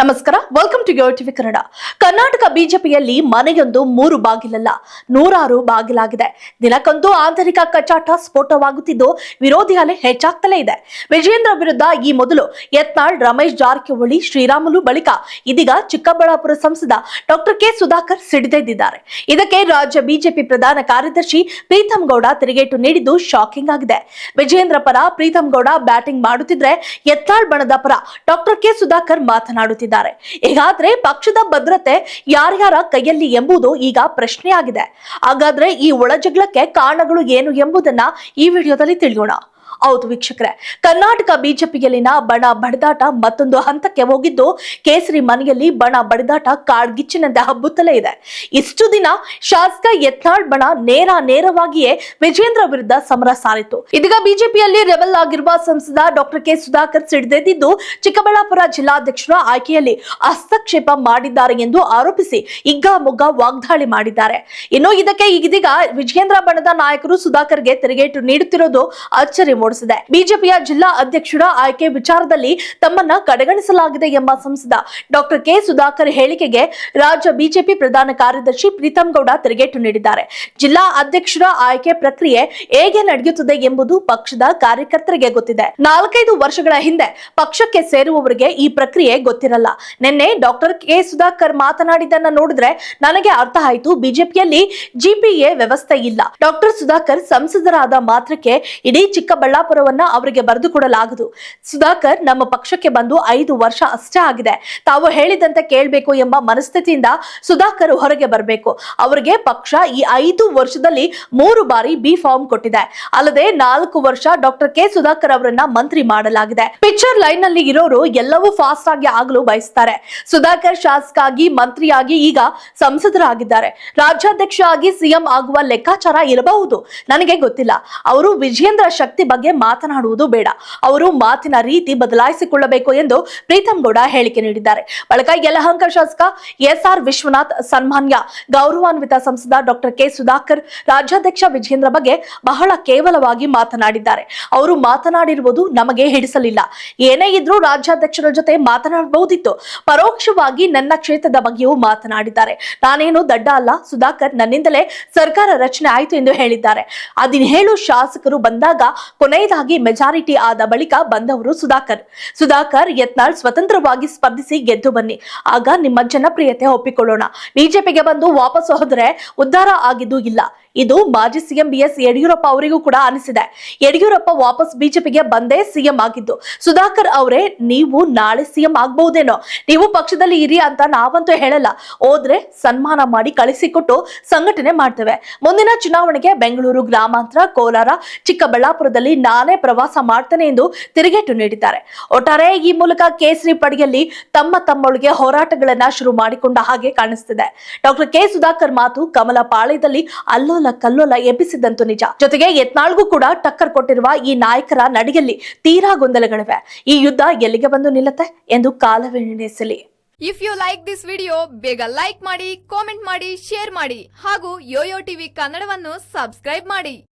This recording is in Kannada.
ನಮಸ್ಕಾರ welcome to TV Kannada. Karnataka ಬಿಜೆಪಿಯಲ್ಲಿ ಮನೆಯೊಂದು ಮೂರು ಬಾಗಿಲಲ್ಲ, ನೂರಾರು ಬಾಗಿಲಾಗಿದೆ. ದಿನಕ್ಕೊಂದು ಆಂತರಿಕ ಕಚ್ಚಾಟ ಸ್ಫೋಟವಾಗುತ್ತಿದ್ದು ವಿರೋಧಿ ಅಲೆ ಹೆಚ್ಚಾಗ್ತಲೇ ಇದೆ. ವಿಜೇಂದ್ರ ವಿರುದ್ಧ ಈ ಮೊದಲು ಯತ್ನಾಳ್, ರಮೇಶ್ ಜಾರಕಿಹೊಳಿ, ಶ್ರೀರಾಮುಲು ಬಳಿಕ ಇದೀಗ ಚಿಕ್ಕಬಳ್ಳಾಪುರ ಸಂಸದ ಡಾಕ್ಟರ್ ಕೆ ಸುಧಾಕರ್ ಸಿಡಿದೆದ್ದಿದ್ದಾರೆ ಇದಕ್ಕೆ ರಾಜ್ಯ ಬಿಜೆಪಿ ಪ್ರಧಾನ ಕಾರ್ಯದರ್ಶಿ ಪ್ರೀತಂ ಗೌಡ ತಿರುಗೇಟು ನೀಡಿದ್ದು ಶಾಕಿಂಗ್ ಆಗಿದೆ. ವಿಜೇಂದ್ರ ಪರ ಪ್ರೀತಂ ಗೌಡ ಬ್ಯಾಟಿಂಗ್ ಮಾಡುತ್ತಿದ್ರೆ ಯತ್ನಾಳ್ ಬಣದ ಪರ ಡಾಕ್ಟರ್ ಕೆ ಸುಧಾಕರ್ ಮಾತನಾಡುತ್ತಿದ್ದಾರೆ. ಹೀಗಾದ್ರೆ ಪಕ್ಷದ ಭದ್ರತೆ ಯಾರ್ಯಾರ ಕೈಯಲ್ಲಿ ಎಂಬುದು ಈಗ ಪ್ರಶ್ನೆಯಾಗಿದೆ. ಹಾಗಾದ್ರೆ ಈ ಒಳಜಗಳಕ್ಕೆ ಕಾರಣಗಳು ಏನು ಎಂಬುದನ್ನ ಈ ವಿಡಿಯೋದಲ್ಲಿ ತಿಳಿಯೋಣ. ಹೌದು ವೀಕ್ಷಕರೇ. ಕರ್ನಾಟಕ ಬಿಜೆಪಿಯಲ್ಲಿನ ಬಣ ಬಡಿದಾಟ ಮತ್ತೊಂದು ಹಂತಕ್ಕೆ ಹೋಗಿದ್ದು, ಕೇಸರಿ ಮನೆಯಲ್ಲಿ ಬಣ ಬಡಿದಾಟ ಕಾಡ್ಗಿಚ್ಚಿನಂತೆ ಹಬ್ಬುತ್ತಲೇ ಇದೆ. ಇಷ್ಟು ದಿನ ಶಾಸಕ ಯತ್ನಾಳ್ ಬಣ ನೇರ ನೇರವಾಗಿಯೇ ವಿಜೇಂದ್ರ ವಿರುದ್ಧ ಸಮರ ಸಾರಿತು ಇದೀಗ ಬಿಜೆಪಿಯಲ್ಲಿ ರೆಬಲ್ ಆಗಿರುವ ಸಂಸದ ಡಾಕ್ಟರ್ ಕೆ ಸುಧಾಕರ್ ಸಿಡಿದೆದ್ದಿದ್ದು, ಚಿಕ್ಕಬಳ್ಳಾಪುರ ಜಿಲ್ಲಾಧ್ಯಕ್ಷರ ಆಯ್ಕೆಯಲ್ಲಿ ಹಸ್ತಕ್ಷೇಪ ಮಾಡಿದ್ದಾರೆ ಎಂದು ಆರೋಪಿಸಿ ಇಗ್ಗಾಮುಗ್ಗ ವಾಗ್ದಾಳಿ ಮಾಡಿದ್ದಾರೆ. ಇನ್ನು ಇದಕ್ಕೆ ಇದೀಗ ವಿಜೇಂದ್ರ ಬಣದ ನಾಯಕರು ಸುಧಾಕರ್ಗೆ ತಿರುಗೇಟು ನೀಡುತ್ತಿರೋದು ಅಚ್ಚರಿ ಮೂಡಿಸಿದೆ ಬಿಜೆಪಿಯ ಜಿಲ್ಲಾ ಅಧ್ಯಕ್ಷರ ಆಯ್ಕೆ ವಿಚಾರದಲ್ಲಿ ತಮ್ಮನ್ನ ಕಡೆಗಣಿಸಲಾಗಿದೆ ಎಂಬ ಸಂಸದ ಡಾಕ್ಟರ್ ಕೆ. ಸುಧಾಕರ್ ಹೇಳಿಕೆಗೆ ರಾಜ್ಯ ಬಿಜೆಪಿ ಪ್ರಧಾನ ಕಾರ್ಯದರ್ಶಿ ಪ್ರೀತಂ ಗೌಡ ತಿರುಗೇಟು ನೀಡಿದ್ದಾರೆ. ಜಿಲ್ಲಾ ಅಧ್ಯಕ್ಷರ ಆಯ್ಕೆ ಪ್ರಕ್ರಿಯೆ ಹೇಗೆ ನಡೆಯುತ್ತದೆ ಎಂಬುದು ಪಕ್ಷದ ಕಾರ್ಯಕರ್ತರಿಗೆ ಗೊತ್ತಿದೆ. ನಾಲ್ಕೈದು ವರ್ಷಗಳ ಹಿಂದೆ ಪಕ್ಷಕ್ಕೆ ಸೇರುವವರಿಗೆ ಈ ಪ್ರಕ್ರಿಯೆ ಗೊತ್ತಿರಲ್ಲ. ನಿನ್ನೆ ಡಾಕ್ಟರ್ ಕೆ. ಸುಧಾಕರ್ ಮಾತನಾಡಿದ್ದನ್ನ ನೋಡಿದ್ರೆ ನನಗೆ ಅರ್ಥ ಆಯ್ತು. ಬಿಜೆಪಿಯಲ್ಲಿ ಜಿಪಿಎ ವ್ಯವಸ್ಥೆ ಇಲ್ಲ. ಡಾಕ್ಟರ್ ಸುಧಾಕರ್ ಸಂಸದರಾದ ಮಾತ್ರಕ್ಕೆ ಇಡೀ ಚಿಕ್ಕಬಳ್ಳಾಪುರವನ್ನ ಅವರಿಗೆ ಬರೆದುಕೊಡಲಾಗದು ಸುಧಾಕರ್ ನಮ್ಮ ಪಕ್ಷಕ್ಕೆ ಬಂದು ಐದು ವರ್ಷ ಅಷ್ಟೇ ಆಗಿದೆ. ತಾವು ಹೇಳಿದಂತೆ ಕೇಳಬೇಕು ಎಂಬ ಮನಸ್ಥಿತಿಯಿಂದ ಸುಧಾಕರ್ ಹೊರಗೆ ಬರಬೇಕು. ಅವರಿಗೆ ಪಕ್ಷ ಈ ಐದು ವರ್ಷದಲ್ಲಿ ಮೂರು ಬಾರಿ ಬಿ ಫಾರ್ಮ್ ಕೊಟ್ಟಿದೆ. ಅಲ್ಲದೆ ನಾಲ್ಕು ವರ್ಷ ಡಾಕ್ಟರ್ ಕೆ ಸುಧಾಕರ್ ಅವರನ್ನ ಮಂತ್ರಿ ಮಾಡಲಾಗಿದೆ. ಪಿಕ್ಚರ್ ಲೈನ್ನಲ್ಲಿ ಇರೋರು ಎಲ್ಲವೂ ಫಾಸ್ಟ್ ಆಗಿ ಆಗಲು ಬಯಸ್ತಾರೆ. ಸುಧಾಕರ್ ಶಾಸಕ ಆಗಿ ಮಂತ್ರಿಯಾಗಿ ಈಗ ಸಂಸದರಾಗಿದ್ದಾರೆ. ರಾಜ್ಯಾಧ್ಯಕ್ಷ ಆಗಿ ಸಿಎಂ ಆಗುವ ಲೆಕ್ಕಾಚಾರ ಇರಬಹುದು. ನನಗೆ ಗೊತ್ತಿಲ್ಲ. ಅವರು ವಿಜೇಂದ್ರ ಶಕ್ತಿ ಬಗ್ಗೆ ಮಾತನಾಡುವುದು ಬೇಡ. ಅವರು ಮಾತಿನ ರೀತಿ ಬದಲಾಯಿಸಿಕೊಳ್ಳಬೇಕು ಎಂದು ಪ್ರೀತಂ ಗೌಡ ಹೇಳಿಕೆ ನೀಡಿದ್ದಾರೆ. ಬಳಿಕ ಯಲಹಂಕ ಶಾಸಕ ಎಸ್ಆರ್ ವಿಶ್ವನಾಥ್ ಸನ್ಮಾನ್ಯ ಗೌರವಾನ್ವಿತ ಸಂಸದ ಡಾಕ್ಟರ್ ಕೆ ಸುಧಾಕರ್ ರಾಜ್ಯಾಧ್ಯಕ್ಷ ವಿಜೇಂದ್ರ ಬಗ್ಗೆ ಬಹಳ ಕೇವಲವಾಗಿ ಮಾತನಾಡಿದ್ದಾರೆ. ಅವರು ಮಾತನಾಡಿರುವುದು ನಮಗೆ ಹಿಡಿಸಲಿಲ್ಲ. ಏನೇ ಇದ್ರೂ ರಾಜ್ಯಾಧ್ಯಕ್ಷರ ಜೊತೆ ಮಾತನಾಡಬಹುದಿತ್ತು. ಪರೋಕ್ಷವಾಗಿ ನನ್ನ ಕ್ಷೇತ್ರದ ಬಗ್ಗೆಯೂ ಮಾತನಾಡಿದ್ದಾರೆ. ನಾನೇನು ದಡ್ಡ ಅಲ್ಲ. ಸುಧಾಕರ್ ನನ್ನಿಂದಲೇ ಸರ್ಕಾರ ರಚನೆ ಆಯಿತು ಎಂದು ಹೇಳಿದ್ದಾರೆ. ಹದಿನೇಳು ಶಾಸಕರು ಬಂದಾಗ ಕೊನೆಯದಾಗಿ ಮೆಜಾರಿಟಿ ಆದ ಬಳಿಕ ಬಂದವರು ಸುಧಾಕರ್. ಸುಧಾಕರ್ ಯತ್ನಾಳ್ ಸ್ವತಂತ್ರವಾಗಿ ಸ್ಪರ್ಧಿಸಿ ಗೆದ್ದು ಬನ್ನಿ. ಆಗ ನಿಮ್ಮ ಜನಪ್ರಿಯತೆ ಒಪ್ಪಿಕೊಳ್ಳೋಣ. ಬಿಜೆಪಿಗೆ ಬಂದು ವಾಪಸ್ ಹೋದ್ರೆ ಉದ್ಧಾರ ಆಗಿದ್ದು ಇಲ್ಲ. ಇದು ಮಾಜಿ ಸಿಎಂ ಬಿ ಎಸ್ ಯಡಿಯೂರಪ್ಪ ಅವರಿಗೂ ಕೂಡ ಅನಿಸಿದೆ. ಯಡಿಯೂರಪ್ಪ ವಾಪಸ್ ಬಿಜೆಪಿಗೆ ಬಂದೇ ಸಿಎಂ ಆಗಿದ್ದು, ಸುಧಾಕರ್ ಅವರೇ ನೀವು ನಾಳೆ ಸಿಎಂ ಆಗ್ಬಹುದೇನೋ? ನೀವು ಪಕ್ಷದಲ್ಲಿ ಇರಿ ಅಂತ ನಾವಂತೂ ಹೇಳಲ್ಲ. ಹೋದ್ರೆ ಸನ್ಮಾನ ಮಾಡಿ ಕಳಿಸಿಕೊಟ್ಟು ಸಂಘಟನೆ ಮಾಡ್ತೇವೆ. ಮುಂದಿನ ಚುನಾವಣೆಗೆ ಬೆಂಗಳೂರು ಗ್ರಾಮಾಂತರ, ಕೋಲಾರ, ಚಿಕ್ಕಬಳ್ಳಾಪುರದಲ್ಲಿ ನಾನೇ ಪ್ರವಾಸ ಮಾಡ್ತೇನೆ ಎಂದು ತಿರುಗೇಟು ನೀಡಿದ್ದಾರೆ. ಒಟ್ಟಾರೆ ಈ ಮೂಲಕ ಕೇಸರಿ ಪಡೆಯಲ್ಲಿ ತಮ್ಮ ತಮ್ಮೊಳಗೆ ಹೋರಾಟಗಳನ್ನ ಶುರು ಮಾಡಿಕೊಂಡ ಹಾಗೆ ಕಾಣಿಸ್ತಿದೆ. ಡಾಕ್ಟರ್ ಕೆ ಸುಧಾಕರ್ ಮಾತು ಕಮಲ ಪಾಳ್ಯದಲ್ಲಿ ಅಲ್ಲೋಲ ಕಲ್ಲೋಲ ಎಬ್ಬಿಸಿದ್ದಂತೂ ನಿಜ. ಜೊತೆಗೆ ಯತ್ನಾಳ್ಗೂ ಕೂಡ ಟಕ್ಕರ್ ಕೊಟ್ಟಿರುವ ಈ ನಾಯಕರ ನಡಿಯಲ್ಲಿ ತೀರಾ ಗೊಂದಲಗಳಿವೆ. ಈ ಯುದ್ಧ ಎಲ್ಲಿಗೆ ಬಂದು ನಿಲ್ಲತ್ತೆ ಎಂದು ಕಾಲವೇ ನಿರ್ಣಯಿಸಲಿ if you like this video ಬೇಗ ಲೈಕ್ ಮಾಡಿ ಕಾಮೆಂಟ್ ಮಾಡಿ ಶೇರ್ ಮಾಡಿ ಹಾಗೂ ಯೋಯೋ ಟಿವಿ ಕನ್ನಡವನ್ನು ಸಬ್ಸ್ಕ್ರೈಬ್ ಮಾಡಿ.